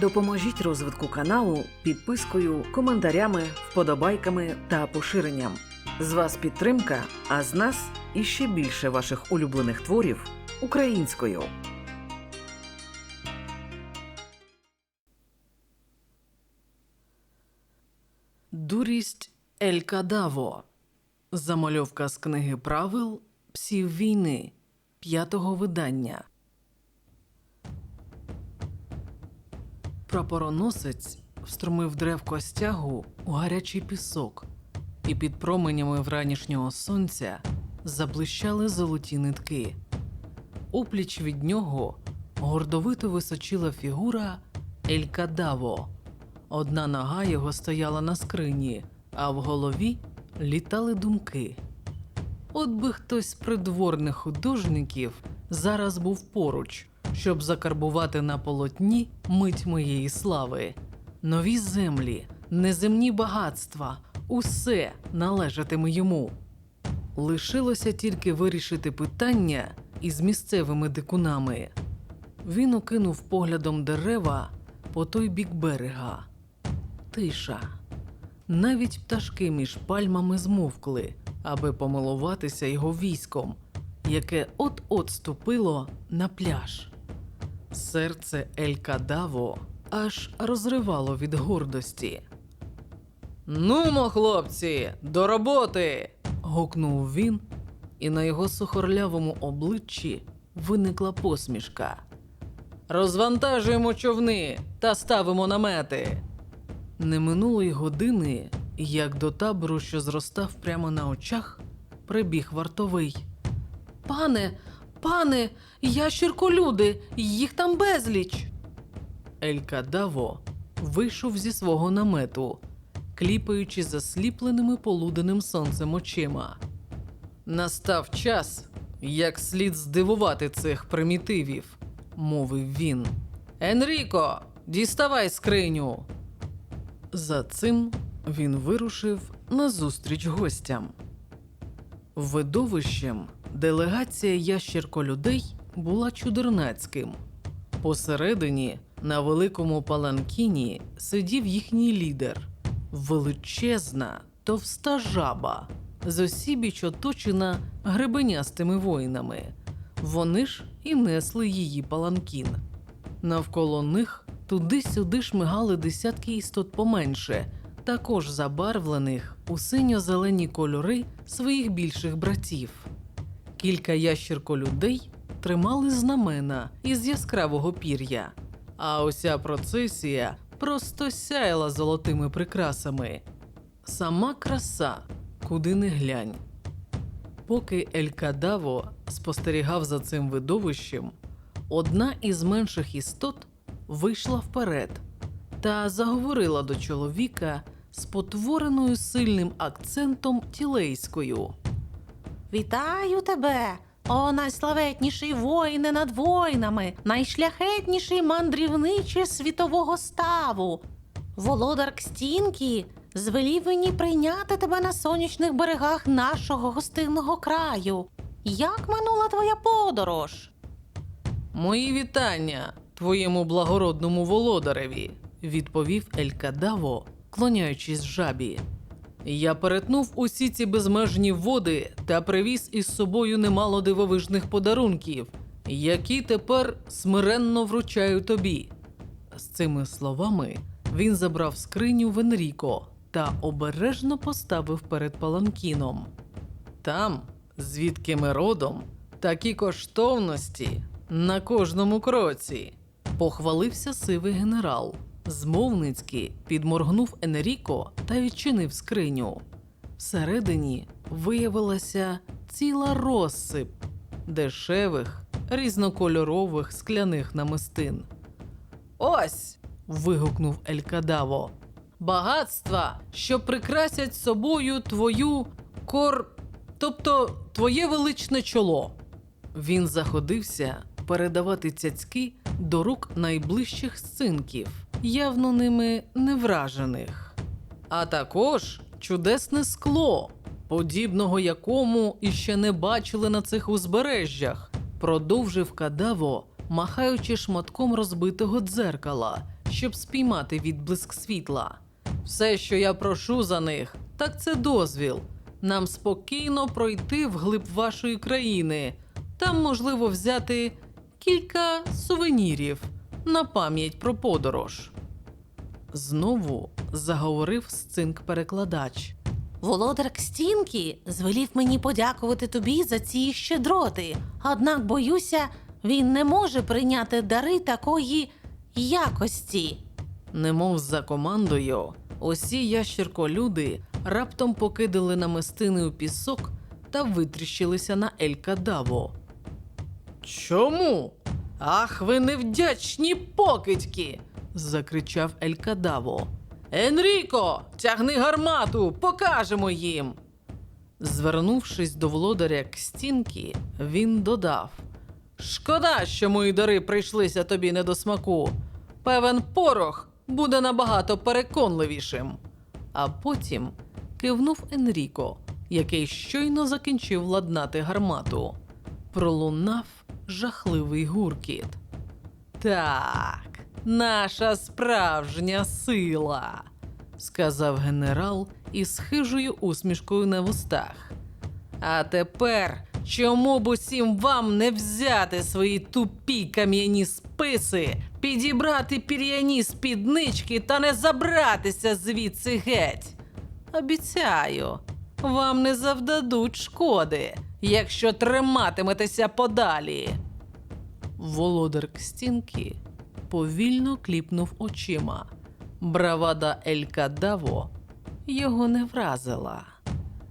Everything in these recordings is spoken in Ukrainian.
Допоможіть розвитку каналу підпискою, коментарями, вподобайками та поширенням. З вас підтримка, а з нас іще більше ваших улюблених творів українською. Дурість Ель Кадаво. Замальовка з книги правил Псів війни п'ятого видання. Прапороносець встромив древко стягу у гарячий пісок, і під променями вранішнього сонця заблищали золоті нитки. Опліч від нього гордовито височила фігура Ель Кадаво. Одна нога його стояла на скрині, а в голові літали думки. От би хтось з придворних художників зараз був поруч, щоб закарбувати на полотні мить моєї слави. Нові землі, неземні багатства, усе належатиме йому. Лишилося тільки вирішити питання із місцевими дикунами. Він окинув поглядом дерева по той бік берега. Тиша. Навіть пташки між пальмами змовкли, аби помилуватися його військом, яке от-от ступило на пляж. Серце Ель Кадаво аж розривало від гордості. Нумо, хлопці, до роботи. гукнув він, і на його сухорлявому обличчі виникла посмішка. Розвантажуємо човни та ставимо намети. Не минуло й години, як до табору, що зростав прямо на очах, прибіг вартовий. Пане, пане, ящірколюди, їх там безліч. Ель Кадаво вийшов зі свого намету, кліпаючи засліпленими полуденним сонцем очима. Настав час, як слід здивувати цих примітивів, мовив він. Енріко, діставай скриню. За цим він вирушив назустріч гостям. Видовищем делегація ящерколюдей була чудернацьким. Посередині на великому паланкіні сидів їхній лідер величезна, товста жаба, з осібіч оточена гребенястими воїнами. Вони ж і несли її паланкін. Навколо них туди-сюди шмигали десятки істот поменше, також забарвлених у синьо-зелені кольори своїх більших братів. Кілька ящерколюдей тримали знамена із яскравого пір'я, а ося процесія просто сяяла золотими прикрасами. Сама краса, куди не глянь. Поки Ель Кадаво спостерігав за цим видовищем, одна із менших істот вийшла вперед та заговорила до чоловіка з потвореною сильним акцентом тілейською. Вітаю тебе, о найславетніший воїне над воїнами, найшляхетніший мандрівниче світового ставу. Володар Кстінкі звелів мені прийняти тебе на сонячних берегах нашого гостинного краю. Як минула твоя подорож? Мої вітання твоєму благородному володареві, відповів Ель Кадаво, клоняючись жабі. Я перетнув усі ці безмежні води та привіз із собою немало дивовижних подарунків, які тепер смиренно вручаю тобі. З цими словами він забрав скриню в Енріко та обережно поставив перед паланкіном. Там, звідки ми родом, такі коштовності на кожному кроці. Похвалився сивий генерал. Змовницьки підморгнув Енріко та відчинив скриню. Всередині виявилася ціла розсип дешевих, різнокольорових скляних намистин. Ось. вигукнув Елькадаво. Багатства, що прикрасять собою твою кор. тобто твоє величне чоло. Він заходився передавати цяцьки до рук найближчих сцинків, явно ними не вражених. А також чудесне скло, подібного якому іще не бачили на цих узбережжях, продовжив кадаво, махаючи шматком розбитого дзеркала, щоб спіймати відблиск світла. Все, що я прошу за них, так це дозвіл. Нам спокійно пройти вглиб вашої країни. Там можливо взяти кілька сувенірів на пам'ять про подорож. Знову заговорив сцинк-перекладач. Володар Кстінкі звелів мені подякувати тобі за ці щедроти. Однак, боюся, він не може прийняти дари такої якості. Немов за командою, усі ящерколюди раптом покидали намистини у пісок та витріщилися на Елькадаво. Чому? Ах, ви невдячні покидьки. Закричав Елькадаво. Енріко, тягни гармату, покажемо їм. Звернувшись до володаря Кстінкі, він додав: Шкода, що мої дари прийшлися тобі не до смаку. Певен порох буде набагато переконливішим. А потім кивнув Енріко, який щойно закінчив ладнати гармату. Пролунав жахливий гуркіт. Так, наша справжня сила, сказав генерал із хижою усмішкою на вустах. А тепер чому б усім вам не взяти свої тупі кам'яні списи, підібрати пір'яні спіднички та не забратися звідси геть? Обіцяю, вам не завдадуть шкоди, якщо триматиметеся подалі. Володар Кстінки повільно кліпнув очима. Бравада Елька Даво його не вразила.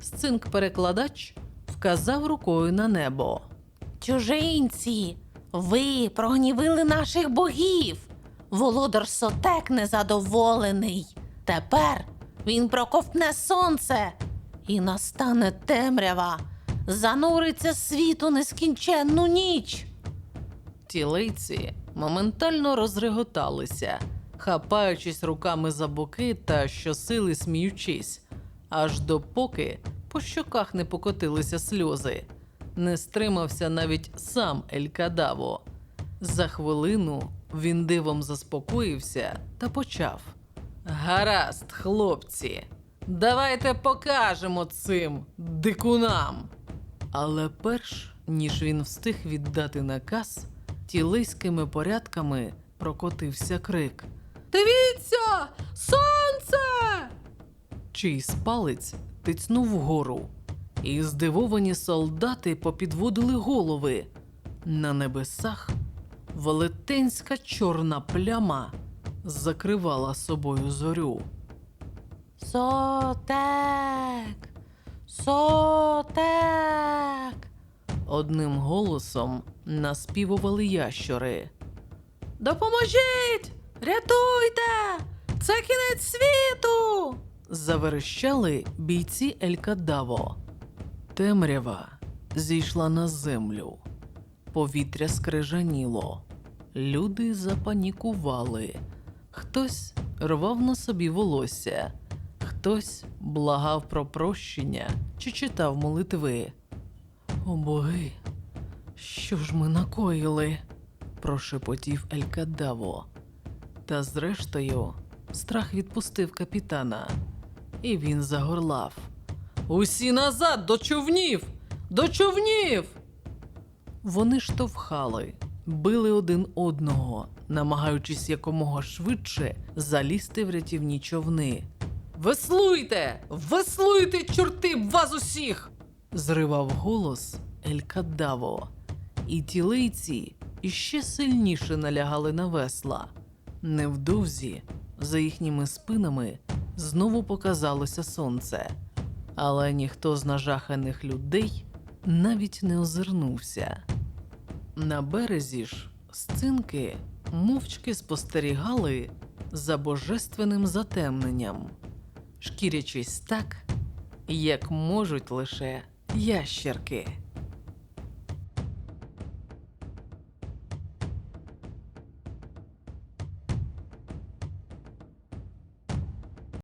Сцинк-перекладач вказав рукою на небо. Чужинці, ви прогнівили наших богів. Володар Сотек незадоволений. Тепер він проковтне сонце і настане темрява, зануриться світ у нескінченну ніч. Тілейці моментально розреготалися, хапаючись руками за боки та щосили сміючись, аж допоки по щоках не покотилися сльози. Не стримався навіть сам Елькадаво. За хвилину він дивом заспокоївся та почав. Гаразд, хлопці, давайте покажемо цим дикунам. Але перш ніж він встиг віддати наказ, тілиськими порядками прокотився крик: Дивіться! Сонце! Чийсь палець тицнув вгору, і здивовані солдати попідводили голови. На небесах велетенська чорна пляма закривала собою зорю. Сотек! Сотек! Одним голосом наспівували ящори. Допоможіть! Рятуйте! Це кінець світу! Заверещали бійці Елькадаво. Темрява зійшла на землю. Повітря скрижаніло. Люди запанікували. Хтось рвав на собі волосся, хтось благав про прощення чи читав молитви. О боги, що ж ми накоїли? прошепотів Елькадаво. Та зрештою, страх відпустив капітана, і він загорлав. Усі назад до човнів! До човнів! Вони штовхали, били один одного, намагаючись якомога швидше залізти в рятівні човни. Веслуйте! Веслуйте, чорти б вас усіх! Зривав голос Елькадаво. І тілийці іще сильніше налягали на весла. Невдовзі за їхніми спинами знову показалося сонце, але ніхто з нажаханих людей навіть не озирнувся. На березі ж сцинки мовчки спостерігали за божественним затемненням, шкірячись так, як можуть лише ящерки.